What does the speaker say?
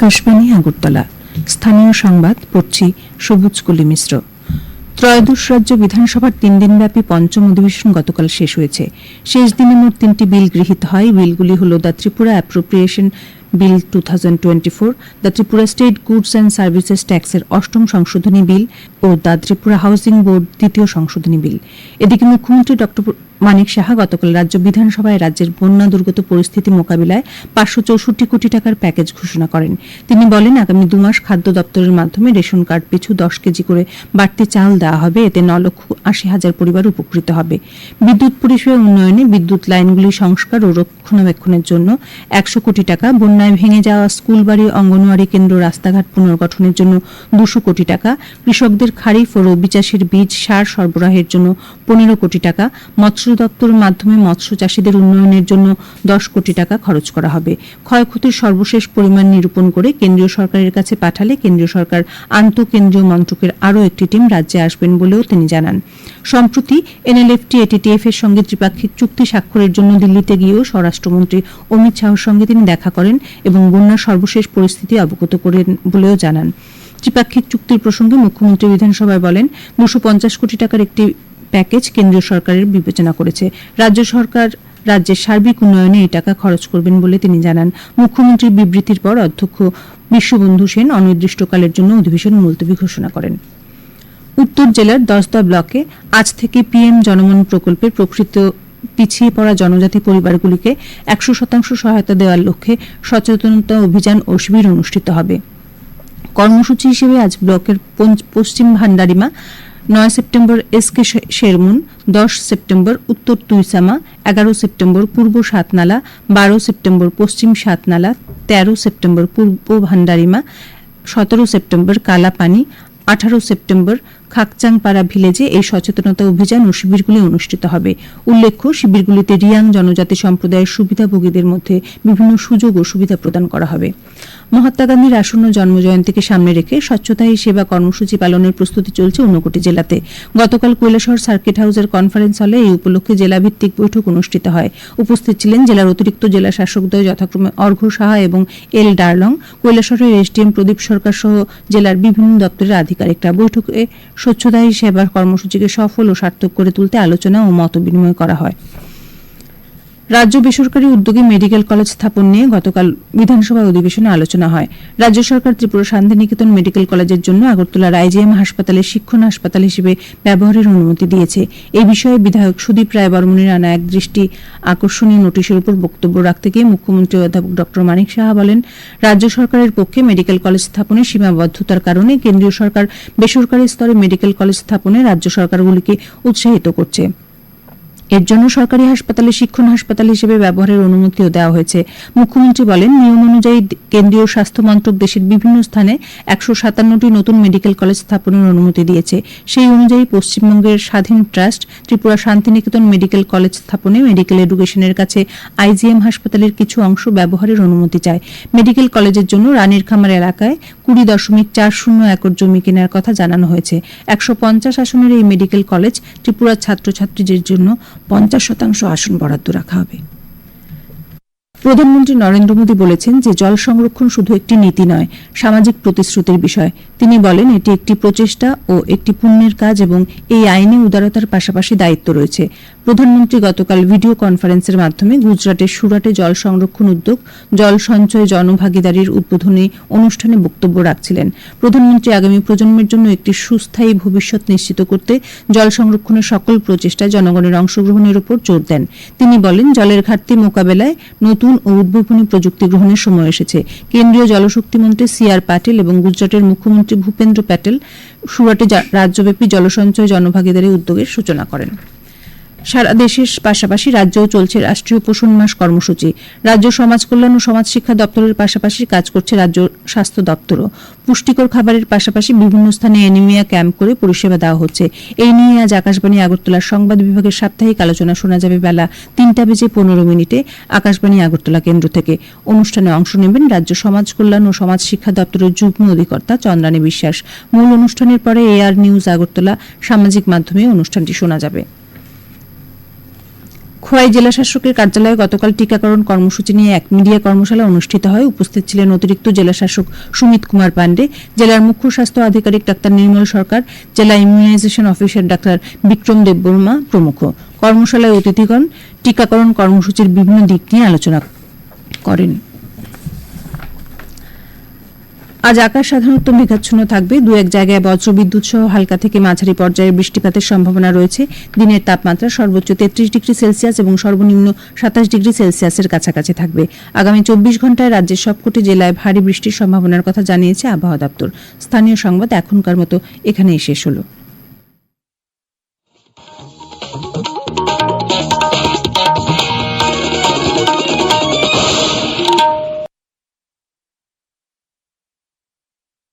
আকাশবাণী আগরতলা। স্থানীয় সংবাদ, পড়ছি সবুজ কলি মিশ্র। ত্রয়োদশ রাজ্য বিধানসভার তিন দিনব্যাপী পঞ্চম অধিবেশন গতকাল শেষ হয়েছে। শেষ দিনে মোট তিনটি বিল গৃহীত হয়। বিলগুলি হল the Tripura appropriation bill two thousand twenty four, the Tripura state goods and services ট্যাক্সের অষ্টম সংশোধনী বিল ও দ্য ত্রিপুরা হাউসিং বোর্ড দ্বিতীয় সংশোধনী বিল। এদিকে মুখ্যমন্ত্রী ডক্টর মানিক সাহা গতকাল রাজ্য বিধানসভায় রাজ্যের বন্যা দুর্গত পরিস্থিতি মোকাবিলায় পাঁচশো চৌষট্টি কোটি টাকার প্যাকেজ ঘোষণা করেন। তিনি বলেন, আগামী দুমাস খাদ্য দপ্তরের মাধ্যমে রেশন কার্ড পিছু দশ কেজি করে বাড়তি চাল দেওয়া হবে। এতে ন লক্ষ আশি হাজার পরিবার উপকৃত হবে। বিদ্যুৎ পরিষেবা উন্নয়নে বিদ্যুৎ লাইনগুলি সংস্কার ও রক্ষণাবেক্ষণের জন্য একশো কোটি টাকা, বন্যায় ভেঙে যাওয়া স্কুল বাড়ি অঙ্গনওয়াড়ি কেন্দ্র, রাস্তাঘাট পুনর্গঠনের জন্য দুশো কোটি টাকা, কৃষকদের খারিফ ও রবি চাষের বীজ সার সরবরাহের জন্য পনেরো কোটি টাকা, মৎস্য দপ্তরের মাধ্যমে মৎস্য চাষীদের উন্নয়নের জন্য দশ কোটি টাকা খরচ করা হবে। ক্ষয়ক্ষতির সর্বশেষ পরিমাণ নিরূপণ করে কেন্দ্রীয় সরকারের কাছে পাঠালে কেন্দ্রীয় সরকার আন্তঃকেন্দ্রীয় মন্ত্রকের আরও একটি টিম রাজ্যে আসবেন বলেও তিনি জানান। সম্প্রতি এনএলএফটি, এটিটিএফ এর সঙ্গে ত্রিপাক্ষিক চুক্তি স্বাক্ষরের জন্য দিল্লিতে গিয়েও স্বরাষ্ট্রমন্ত্রী অমিত শাহর সঙ্গে তিনি দেখা করেন এবং বন্যার সর্বশেষ পরিস্থিতি অবগত করেন বলেও জানান। ত্রিপাক্ষিক চুক্তির প্রসঙ্গে মুখ্যমন্ত্রী বিধানসভায় বলেন, দুশো কোটি টাকার একটি প্যাকেজ কেন্দ্রীয় সরকারের বিবেচনা করেছে। রাজ্য সরকার রাজ্যের সার্বিক উন্নয়নে এই টাকা খরচ করবেন বলে তিনি জানান। মুখ্যমন্ত্রীর বিবৃতির পর অধ্যক্ষ বিশ্ববন্ধু সেন অনির্দিষ্টকালের জন্য অধিবেশন মুলতবি ঘোষণা করেন। উত্তর জেলার দশদা ব্লকে আজ থেকে পিএম জনমন প্রকল্পের প্রকৃত পিছিয়ে পড়া জনজাতি পরিবারগুলিকে একশো শতাংশ সহায়তা দেওয়ার লক্ষ্যে সচেতনতা অভিযান ও শিবির অনুষ্ঠিত হবে। কর্মসূচি হিসেবে আজ ব্লকের পশ্চিম ভান্ডারিমা নয় সেপ্টেম্বর এস কে শেরমুন, দশ সেপ্টেম্বর উত্তর তুইসামা, এগারো সেপ্টেম্বর পূর্ব সাতনালা, বারো সেপ্টেম্বর পশ্চিম সাতনালা, তেরো সেপ্টেম্বর পূর্ব ভান্ডারিমা, সতেরো সেপ্টেম্বর কালাপানি, আঠারো সেপ্টেম্বর খাকচাংপাড়া ভিলেজে এই সচেতনতা অভিযান ও শিবিরগুলি অনুষ্ঠিত হবে। উল্লেখ্য, শিবিরগুলিতে রিয়াং জনজাতি সম্প্রদায়ের সুবিধাভোগীদের মধ্যে বিভিন্ন সুযোগ ও সুবিধা প্রদান করা হবে। মহাত্মা গান্ধীর আসন্ন জন্মজয়ন্তীকে সামনে রেখে স্বচ্ছতাই সেবা কর্মসূচি পালনের প্রস্তুতি চলছে ঊনকোটি জেলাতে। গতকাল কৈলাসহর সার্কিট হাউসের কনফারেন্স হলে এই উপলক্ষে জেলাভিত্তিক বৈঠক অনুষ্ঠিত হয়। উপস্থিত ছিলেন জেলার অতিরিক্ত জেলা শাসকদ্বয় যথাক্রমে অর্ঘ্য সাহা এবং এল ডার্লং। কৈলাসহরের এসডিএম প্রদীপ সরকার সহ জেলার বিভিন্ন দপ্তরের আধিকারিকরা বৈঠকে স্বচ্ছতাই সেবার কর্মসূচিকে সফল ও সার্থক করে তুলতে আলোচনা ও মত বিনিময় করা হয়। রাজ্য বেসরকারি উদ্যোগে মেডিকেল কলেজ স্থাপন নিয়ে গতকাল বিধানসভা অধিবেশনে আলোচনা হয়। রাজ্য সরকার ত্রিপুরা শান্তিনিকেতন মেডিকেল কলেজের জন্য আগরতলার আইজিএম হাসপাতালে শিক্ষণ হাসপাতাল হিসেবে ব্যবহারের অনুমতি দিয়েছে। এই বিষয়ে বিধায়ক সুদীপ রায় বর্মণের আনা এক দৃষ্টি আকর্ষণীয় নোটিশের উপর বক্তব্য রাখতে গিয়ে মুখ্যমন্ত্রী অধ্যাপক ড মানিক সাহা বলেন, রাজ্য সরকারের পক্ষে মেডিকেল কলেজ স্থাপনে সীমাবদ্ধতার কারণে কেন্দ্রীয় সরকার বেসরকারি স্তরে মেডিকেল কলেজ স্থাপনে রাজ্য সরকারগুলিকে উৎসাহিত করছে। এর জন্য সরকারি হাসপাতালে শিক্ষণ হাসপাতাল হিসেবে ব্যবহারের অনুমতিও দেওয়া হয়েছে। মুখ্যমন্ত্রী বলেন, নিয়ম অনুযায়ী কেন্দ্রীয় স্বাস্থ্য মন্ত্রক দেশের বিভিন্ন স্থানে একশো সাতান্নটি নতুন মেডিকেল কলেজ স্থাপনের অনুমতি দিয়েছে। সেই অনুযায়ী পশ্চিমবঙ্গের স্বাধীন trust, Tripura Santiniketan medical college স্থাপনে মেডিকেল এডুকেশনের কাছে আইজিএম হাসপাতালের কিছু অংশ ব্যবহারের অনুমতি চায়। মেডিকেল কলেজের জন্য রানীর খামার এলাকায় কুড়ি দশমিক চার শূন্য একর জমি কেনার কথা জানানো হয়েছে। একশো পঞ্চাশ আসনের এই মেডিকেল কলেজ ত্রিপুরার ছাত্রছাত্রীদের জন্য পঞ্চাশ শতাংশ আসন বরাদ্দ রাখা হবে। প্রধানমন্ত্রী নরেন্দ্র মোদী বলেছেন যে, জল সংরক্ষণ শুধু একটি নীতি নয়, সামাজিক প্রতিশ্রুতির বিষয়। তিনি বলেন, এটি একটি প্রচেষ্টা ও একটি পুণ্যের কাজ এবং এই আইনে উদারতার পাশাপাশি দায়িত্ব রয়েছে। প্রধানমন্ত্রী গতকাল ভিডিও কনফারেন্সের মাধ্যমে গুজরাটের সুরাটে জল সংরক্ষণ উদ্যোগ, জল সঞ্চয় জনভাগিদারির উদ্বোধনী অনুষ্ঠানে বক্তব্য রাখছিলেন। প্রধানমন্ত্রী আগামী প্রজন্মের জন্য একটি সুস্থায়ী ভবিষ্যৎ নিশ্চিত করতে জল সংরক্ষণের সকল প্রচেষ্টায় জনগণের অংশগ্রহণের উপর জোর দেন। তিনি বলেন, জলের ঘাটতি মোকাবেলায় নতুন ও উদ্ভাবনী প্রযুক্তি গ্রহণের সময় এসেছে। কেন্দ্রীয় জলশক্তি মন্ত্রী সি আর পাটিল এবং গুজরাটের মুখ্যমন্ত্রী ভূপেন্দ্র প্যাটেল সুরাটে রাজ্যব্যাপী জলসঞ্চয় জনভাগিদারি উদ্যোগের সূচনা করেন। সারা দেশের পাশাপাশি রাজ্যেও চলছে রাষ্ট্রীয় পোষণ মাস কর্মসূচি। রাজ্য সমাজ কল্যাণ ও সমাজ শিক্ষা দপ্তরের পাশাপাশি কাজ করছে রাজ্য স্বাস্থ্য দপ্তরও। পুষ্টিকর খাবারের পাশাপাশি বিভিন্ন স্থানে অ্যানিমিয়া ক্যাম্প করে পরিষেবা দেওয়া হচ্ছে। এই নিয়ে আজ আকাশবাণী আগরতলার সংবাদ বিভাগের সাপ্তাহিক আলোচনা শোনা যাবে বেলা তিনটা বেজে পনেরো মিনিটে আকাশবাণী আগরতলা কেন্দ্র থেকে। অনুষ্ঠানে অংশ নেবেন রাজ্য সমাজ কল্যাণ ও সমাজ শিক্ষা দপ্তরের যুগ্ম অধিকর্তা চন্দ্রানী বিশ্বাস। মূল অনুষ্ঠানের পরে এআর নিউজ আগরতলা সামাজিক মাধ্যমে অনুষ্ঠানটি শোনা যাবে। খোয়াই জেলা শাসকের কার্যালয়ে গতকাল টিকাকরণ কর্মসূচি নিয়ে এক মিডিয়া কর্মশালা অনুষ্ঠিত হয়। উপস্থিত ছিলেন অতিরিক্ত জেলা শাসক সুমিত কুমার পান্ডে জেলার মুখ্য স্বাস্থ্য আধিকারিক ডাক্তার নির্মল সরকার, জেলা immunisation officer doctor Bikram Debbarma প্রমুখ। কর্মশালায় অতিথিগণ টিকাকরণ কর্মসূচির বিভিন্ন দিক নিয়ে আলোচনা করেন। আজ আকাশ সাধারণত মেঘাচ্ছন্ন থাকবে। দু এক জায়গায় বজ্রবিদ্যুৎ সহ হালকা থেকে মাঝারি পর্যায়ে বৃষ্টিপাতের সম্ভাবনা রয়েছে। দিনের তাপমাত্রা সর্বোচ্চ তেত্রিশ ডিগ্রি সেলসিয়াস এবং সর্বনিম্ন সাতাশ ডিগ্রি সেলসিয়াসের কাছাকাছি থাকবে। আগামী চব্বিশ ঘন্টায় রাজ্যের সবকটি জেলায় ভারী বৃষ্টির সম্ভাবনার কথা জানিয়েছে আবহাওয়া দপ্তর। স্থানীয় সংবাদ এখনকার মতো এখানেই শেষ হলো।